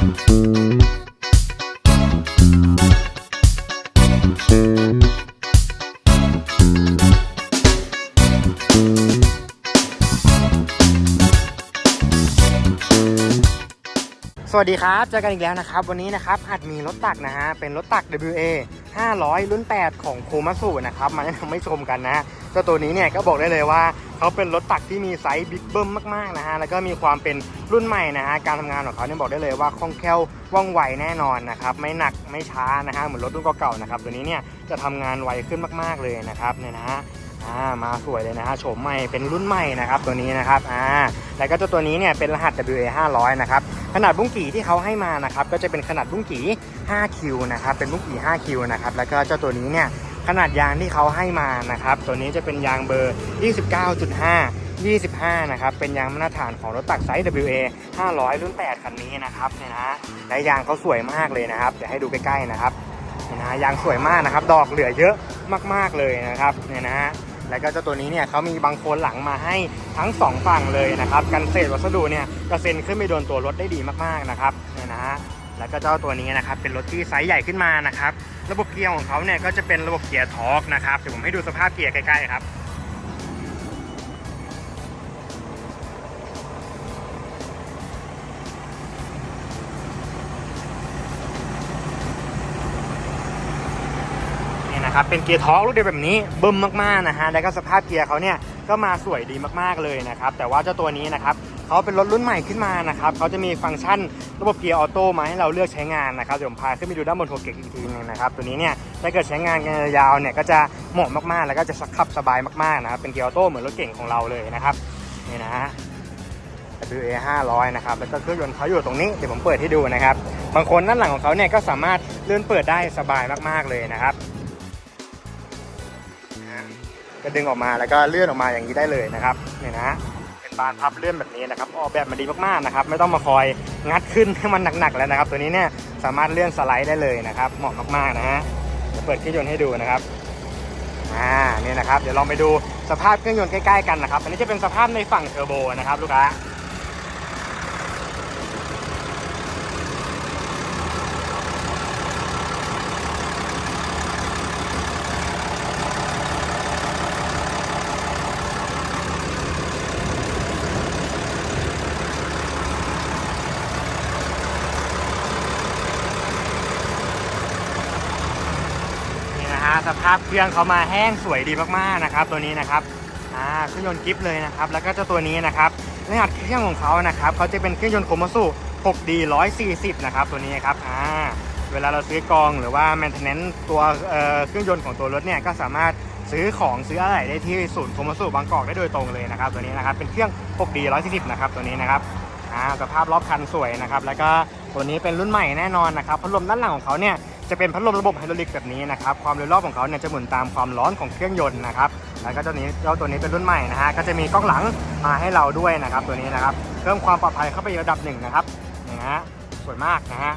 สวัสดีครับเจอกันอีกแล้วนะครับ วันนี้นะครับอาจมีรถตักนะฮะเป็นรถตัก WA 500 รุ่น 8 ของโคมาสุนะครับมาแนะนำให้ชมกันนะฮะ เจ้าตัวนี้เนี่ยก็บอกได้เลยว่าเขาเป็นรถตักที่มีไซส์บิ๊กเบิ้มมากๆนะฮะแล้วก็มีความเป็นรุ่นใหม่นะฮะการทำงานของเขาเนี่ยบอกได้เลยว่าคล่องแคล่วว่องไวแน่นอนนะครับไม่หนักไม่ช้านะฮะเหมือนรถรุ่นเก่าๆนะครับตัวนี้เนี่ยจะทำงานไวขึ้นมากๆเลยนะครับเนี่ยนะฮะอ่ามาสวยเลยนะฮะโฉมใหม่เป็นรุ่นใหม่นะครับตัวนี้นะครับอ่าแล้วก็เจ้าตัวนี้เนี่ยเป็นรหัส WA 500นะครับขนาดบุ้งกี่ที่เขาให้มานะครับก็จะเป็นขนาดบุ้งกี่5คิวนะครับเป็นบุ้งกี่5คิวนะครับแล้วก็เจ้าตัวนี้เนี่ย ขนาดยางที่เขาให้มานะครับ ตัวนี้จะเป็นยางเบอร์ 29.5 25 นะครับ เป็นยางมาตรฐานของรถตักไซส์ WA 500 รุ่น 8 คันนี้นะครับเนี่ยนะและยางเขาสวยมากเลยนะครับ เดี๋ยวให้ดูใกล้ๆนะครับเนี่ยนะยางสวยมากนะครับ ดอกเหลือเยอะมากๆเลยนะครับเนี่ยนะฮะแล้วก็เจ้าตัวนี้เนี่ยเขามีบางโคนหลังมาให้ทั้งสองฝั่งเลยนะครับ กันเศษวัสดุเนี่ยกระเซ็นขึ้นไปโดนตัวรถได้ดีมากๆนะครับเนี่ยนะฮะ แล้วก็เจ้าตัวนี้นะครับเป็นรถที่ไซส์ใหญ่ขึ้นมานะครับระบบเกียร์ของเขาเนี่ยก็จะเป็นระบบเกียร์ทอร์กนะครับเดี๋ยวผมให้ดูสภาพเกียร์ใกล้ๆครับนี่นะครับเป็นเกียร์ทอร์กรูปเดียวแบบนี้เบิ่มมากๆนะฮะแล้วก็สภาพเกียร์เขาเนี่ยก็มาสวยดีมากๆเลยนะครับแต่ว่าเจ้าตัวนี้นะครับ เขาเป็นรถรุ่นใหม่ขึ้นมานะครับเขาจะมีฟังก์ชันระบบเกียร์ออโต้มาให้เราเลือกใช้งานนะครับเดี๋ยวผมพาขึ้นไปดูด้านบนโทเก็กอีกทีนึงนะครับตัวนี้เนี่ยถ้าเกิดใช้งานกันยาวเนี่ยก็จะเหมาะมากๆ แล้วก็จะขับสบายมากๆนะครับเป็นเกียร์ออโต้เหมือนรถเก่งของเราเลยนะครับนี่นะฮะ WA 500นะครับแล้วก็เครื่องยนต์เขาอยู่ตรงนี้เดี๋ยวผมเปิดให้ดูนะครับบางคนด้านหลังของเขาเนี่ยก็สามารถเลื่อนเปิดได้สบายมากๆเลยนะครับก็ดึงออกมาแล้วก็เลื่อนออกมาอย่างนี้ได้เลยนะครับเนี่ยนะฮ บานพับเลื่อนแบบนี้นะครับออกแบบมาดีมากๆนะครับไม่ต้องมาคอยงัดขึ้นให้มันหนักๆแล้วนะครับ ตัวนี้เนี่ยสามารถเลื่อนสไลด์ได้เลยนะครับ เหมาะมากๆนะฮะเดี๋ยวเปิดเครื่องยนต์ให้ดูนะครับอ่านี่นะครับ เดี๋ยวลองไปดูสภาพเครื่องยนต์ใกล้ๆกันนะครับ อันนี้จะเป็นสภาพในฝั่งเทอร์โบนะครับลูกค้า นี่ นะฮะสภาพเครื่องเขามาแห้งสวยดีมากๆนะครับ ตัวนี้นะครับอ่าเครื่องยนต์กิฟเลยนะครับ แล้วก็เจ้าตัวนี้นะครับรหัสเครื่องของเขานะครับเขาจะเป็นเครื่องยนต์โคมาสุ 6D 140 นะครับ ตัวนี้ครับอ่าเวลาเราซื้อกองหรือว่า maintenance ตัวเอ่อเครื่องยนต์ของตัวรถเนี่ยก็สามารถซื้อของซื้ออะไรได้ที่ศูนย์โคมาสุบางกอกได้โดยตรงเลยนะครับ ตัวนี้นะครับเป็นเครื่อง 6D 140 นะครับตัวนี้นะครับอ่าสภาพรอบคันสวยนะครับ แล้วก็ตัวนี้เป็นรุ่นใหม่แน่นอนนะครับพัดลมด้านหลังของเขาเนี่ย จะเป็นพัดลมระบบไฮดรอลิกแบบนี้นะครับความเร็วรอบของเขาเนี่ยจะหมุนตามความร้อนของเครื่องยนต์นะครับแล้วก็เจ้านี้เจ้าตัวนี้เป็นรุ่นใหม่นะฮะก็จะมีกล้องหลังมาให้เราด้วยนะครับ ตัวนี้นะครับเพิ่มความปลอดภัยเข้าไปอีกระดับหนึ่งนะครับนี่ฮะสวยมากนะฮะ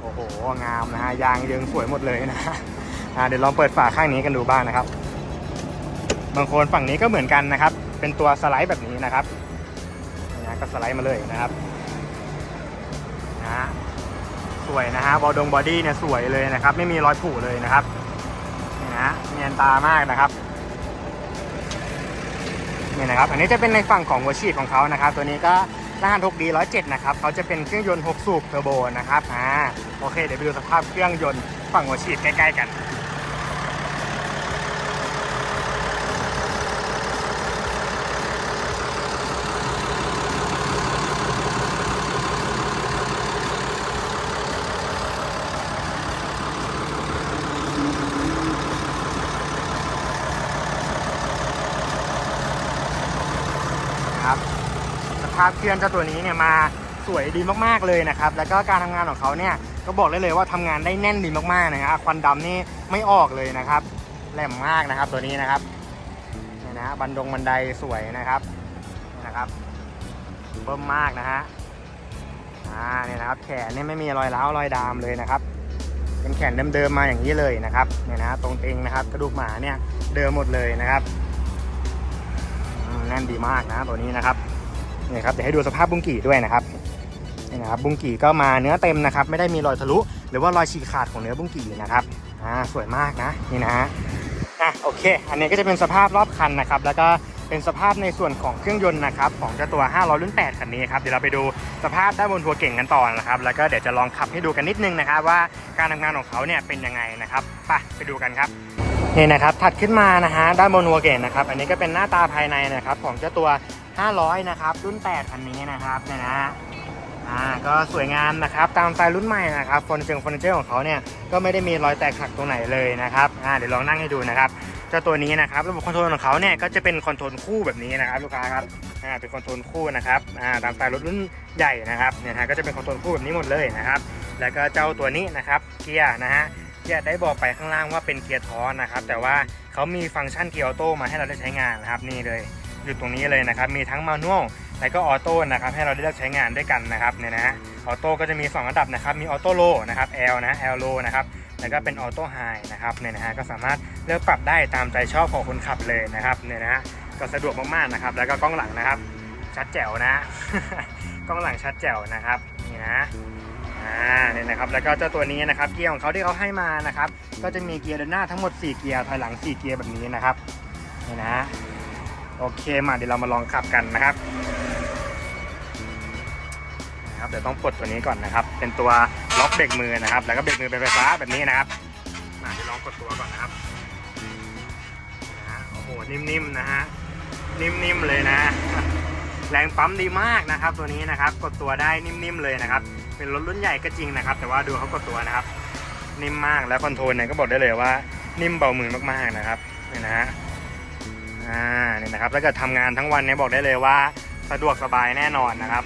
โอ้โหงามนะฮะยางเยิงสวยหมดเลยนะฮะเดี๋ยวลองเปิดฝาข้างนี้กันดูบ้างนะครับ บางคนฝั่งนี้ก็เหมือนกันนะครับ เป็นตัวสไลด์แบบนี้นะครับนะก็สไลด์มาเลยนะครับ สวยนะฮะบอดงบอดี้เนี่ยสวยเลยนะครับ ไม่มีรอยผุเลยนะครับนี่นะเนียนตามากนะครับนี่นะครับ อันนี้จะเป็นในฝั่งของหัวฉีดของเขานะครับ ตัวนี้ก็รหัส 6D 107นะครับเขาจะเป็นเครื่องยนต์ 6 สูบเทอร์โบนะครับ อ่า โอเค เดี๋ยวไปดูสภาพเครื่องยนต์ฝั่งหัวฉีดใกล้ ๆ กัน สภาพเครื่องเจ้าตัวนี้เนี่ยมาสวยดีมากๆเลยนะครับ แล้วก็การทำงานของเขาเนี่ยก็บอกได้เลยว่าทำงานได้แน่นดีมากๆนะครับควันดำนี่ไม่ออกเลยนะครับแหลมมากนะครับตัวนี้นะครับเนี่ยนะบันดงบันไดสวยนะครับนะครับเบิ่มมากนะฮะอ่าเนี่ยนะครับ แขนเนี่ยไม่มีรอยร้าวรอยดามเลยนะครับ เป็นแขนเดิมๆมาอย่างนี้เลยนะครับเนี่ยนะตรงเต็งนะครับ กระดูกหมาเนี่ยเดิมหมดเลยนะครับแน่นดีมากนะตัวนี้นะครับ นี่ครับเดี๋ยวให้ดูสภาพบุ้งกี่ด้วยนะครับนี่นะครับบุ้งกี่ก็มาเนื้อเต็มนะครับ ไม่ได้มีรอยทะลุ หรือว่ารอยฉีกขาดของเนื้อบุ้งกี่นะครับอ่าสวยมากนะนี่นะฮะอะโอเค อันนี้ก็จะเป็นสภาพรอบคันนะครับ แล้วก็เป็นสภาพในส่วนของเครื่องยนต์นะครับของเจ้าตัว 500 รุ่น 8 คันนี้ครับเดี๋ยวเราไปดูสภาพด้านบนทัวร์เก่งกันต่อนะครับ แล้วก็เดี๋ยวจะลองขับให้ดูกันนิดนึงนะครับ ว่าการทำงานของเขาเนี่ยเป็นยังไงนะครับไปไปดูกันครับนี่นะครับถัดขึ้นมานะฮะด้านบนหัวเกตนะครับ อันนี้ก็เป็นหน้าตาภายในนะครับของเจ้าตัว 500 นะครับ รุ่น 8 คันนี้นะครับเนี่ยนะฮะอ่าก็สวยงามนะครับตามสไตล์รุ่นใหม่นะครับเฟอร์นิเจอร์เฟอร์นิเจอร์ของเขาเนี่ยก็ไม่ได้มีรอยแตกหักตรงไหนเลยนะครับอ่าเดี๋ยวลองนั่งให้ดูนะครับเจ้าตัวนี้นะครับระบบคอนโทรลของเขาเนี่ยก็จะเป็นคอนโทรลคู่แบบนี้นะครับลูกค้าครับอ่าเป็นคอนโทรลคู่นะครับอ่าตามสไตล์รถรุ่นใหญ่นะครับเนี่ยฮะก็จะเป็นคอนโทรลคู่แบบนี้หมดเลยนะครับแล้วก็เจ้าตัวนี้นะครับเกียร์นะฮะเกียร์ได้บอกไปข้างล่างว่าเป็นเกียร์ท้อนนะครับแต่ว่าเขามีฟังก์ชันเกียร์ออโต้มาให้เราได้ใช้งานนะครับนี่เลย อยู่ตรงนี้เลยนะครับมีทั้งมานุอลและก็ออโต้นะครับให้เราได้เลือกใช้งานด้วยกันนะครับเนี่ยนะฮะออโต้ก็จะมี 2 ระดับนะครับมีออโต้โลนะครับ L นะ L โลนะครับแล้วก็เป็นออโต้ไฮนะครับเนี่ยนะฮะก็สามารถเลือกปรับได้ตามใจชอบของคนขับเลยนะครับเนี่ยนะฮะก็สะดวกมากๆนะครับ แล้วก็กล้องหลังนะครับ ชัดแจ๋วนะ กล้องหลังชัดแจ๋วนะครับนี่นะอ่าเนี่ยนะครับแล้วก็เจ้าตัวนี้นะครับเกียร์ของเขาที่เขาให้มานะครับ ก็จะมีเกียร์เดินหน้าทั้งหมด 4 เกียร์ถอยหลัง 4 เกียร์แบบนี้นะครับนี่นะ โอเคมาเดี๋ยวเรามาลองขับกันนะครับนะครับเดี๋ยวต้องปลดตัวนี้ก่อนนะครับ เป็นตัวล็อกเบรกมือนะครับ แล้วก็เบรกมือเป็นไฟฟ้าแบบนี้นะครับมาเดี๋ยวลองกดตัวก่อนนะครับนะโอ้โหนิ่มๆนะฮะนิ่มๆเลยนะ แรงปั๊มดีมากนะครับ ตัวนี้นะครับ กดตัวได้นิ่มๆเลยนะครับ เป็นรถรุ่นใหญ่ก็จริงนะครับ แต่ว่าดูเขากดตัวนะครับ นิ่มมากแล้วคอนโทรลเนี่ยก็บอกได้เลยว่า นิ่มเบามือมากๆนะครับเนี่นะฮะ อ่าเนี่ยนะครับถ้าเกิดทำงานทั้งวันเนี่ยบอกได้เลยว่าสะดวกสบายแน่นอนนะครับ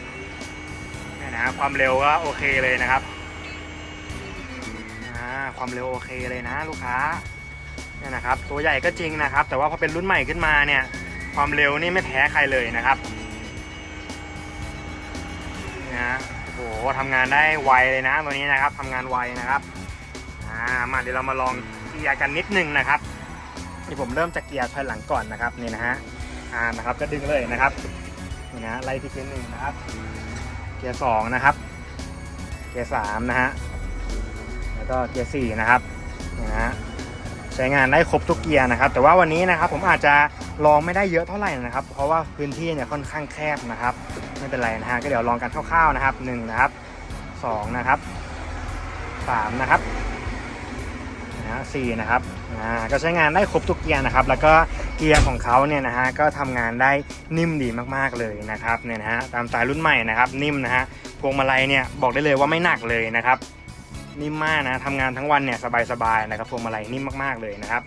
เนี่ยนะความเร็วก็โอเคเลยนะครับอ่าความเร็วโอเคเลยนะลูกค้าเนี่ยนะครับตัวใหญ่ก็จริงนะครับ แต่ว่าพอเป็นรุ่นใหม่ขึ้นมาเนี่ย ความเร็วนี่ไม่แพ้ใครเลยนะครับนะฮะโอ้โหทำงานได้ไวเลยนะตัวนี้นะครับทำงานไวนะครับอ่ามาเดี๋ยวเรามาลองเกียร์กันนิดนึงนะครับ นี่ผมเริ่มจากเกียร์ถอยหลังก่อนนะครับนี่นะฮะอ่านะครับก็ดึงเลยนะครับนี่นะไล่ที่เกียร์หนึ่งนะครับ เกียร์สองนะครับ เกียร์สามนะฮะแล้วก็เกียร์สี่นะครับนี่นะฮะใช้งานได้ครบทุกเกียร์นะครับ แต่ว่าวันนี้นะครับผมอาจจะลองไม่ได้เยอะเท่าไหร่นะครับ เพราะว่าพื้นที่เนี่ยค่อนข้างแคบนะครับ ไม่เป็นไรนะฮะก็เดี๋ยวลองกันคร่าวๆนะครับหนึ่งนะครับสองนะครับสามนะครับ นะสี่นะครับอ่าก็ใช้งานได้ครบทุกเกียร์นะครับ แล้วก็เกียร์ของเขาเนี่ยนะฮะก็ทำงานได้นิ่มดีมากๆเลยนะครับเนี่ยนะฮะตามสไตล์รุ่นใหม่นะครับ นิ่มนะฮะพวงมาลัยเนี่ยบอกได้เลยว่าไม่หนักเลยนะครับนิ่มมากนะทำงานทั้งวันเนี่ยสบายๆนะครับพวงมาลัยนิ่มมากๆเลยนะครับ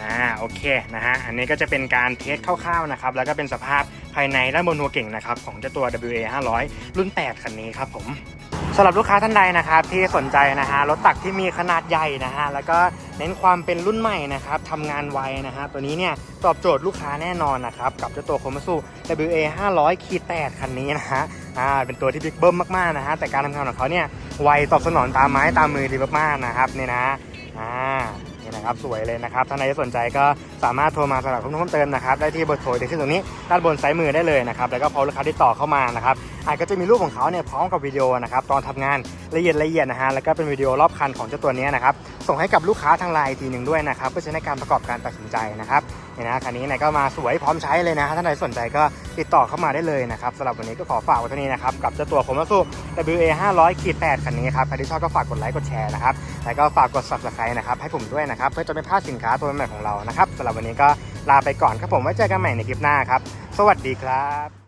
อ่าโอเคนะฮะอันนี้ก็จะเป็นการเทสคร่าวๆนะครับแล้วก็เป็นสภาพภายในด้านบนหัวเก่งนะครับของเจ้าตัว WA 500 รุ่น 8 คันนี้ครับผม สำหรับลูกค้าท่านใดนะครับที่สนใจนะฮะรถตักที่มีขนาดใหญ่นะฮะแล้วก็เน้นความเป็นรุ่นใหม่นะครับทำงานไวนะฮะตัวนี้เนี่ยตอบโจทย์ลูกค้าแน่นอนนะครับกับเจ้าตัวโคมาสุ WA 500ขีดคันนี้นะฮะอ่าเป็นตัวที่บิ๊กเบิ้มมากๆนะฮะแต่การทำงานของเขาเนี่ยไวตอบสนองตามไม้ตามมือดีมากๆนะครับนี่นะอ่านี่นะครับสวยเลยนะครับท่านใดที่สนใจก็ สามารถโทรมาสำหรับข้อมูลเพิ่มเติมนะครับได้ที่เบอร์โทรที่ขึ้นตรงนี้ด้านบนซ้ายมือได้เลยนะครับแล้วก็พอลูกค้าที่ต่อเข้ามานะครับอาจก็จะมีรูปของเขาเนี่ยพร้อมกับวิดีโอนะครับตอนทำงานละเอียดละเอียดนะฮะแล้วก็เป็นวิดีโอรอบคันของเจ้าตัวนี้นะครับส่งให้กับลูกค้าทางไลน์ทีหนึ่งด้วยนะครับเพื่อใช้ในการประกอบการตัดสินใจนะครับเนี่ยนะคันนี้เนี่ยก็มาสวยพร้อมใช้เลยนะฮะท่านใดสนใจก็ติดต่อเข้ามาได้เลยนะครับสำหรับวันนี้ก็ขอฝากไว้เท่านี้นะครับกับเจ้าตัวโคมาสุ WA 500ขีด8คันนี้ครับใครที่ชอบก็ฝากกดไลค์กดแชร์นะครับแล้วก็ฝากกด subscribe นะครับให้ผมด้วยนะครับเพื่อจะไม่พลาดสินค้าตัวใหม่ของเรานะครับสำหรับวันนี้ก็ลาไปก่อนครับผมไว้เจอกันใหม่ในคลิปหน้าครับ สวัสดีครับ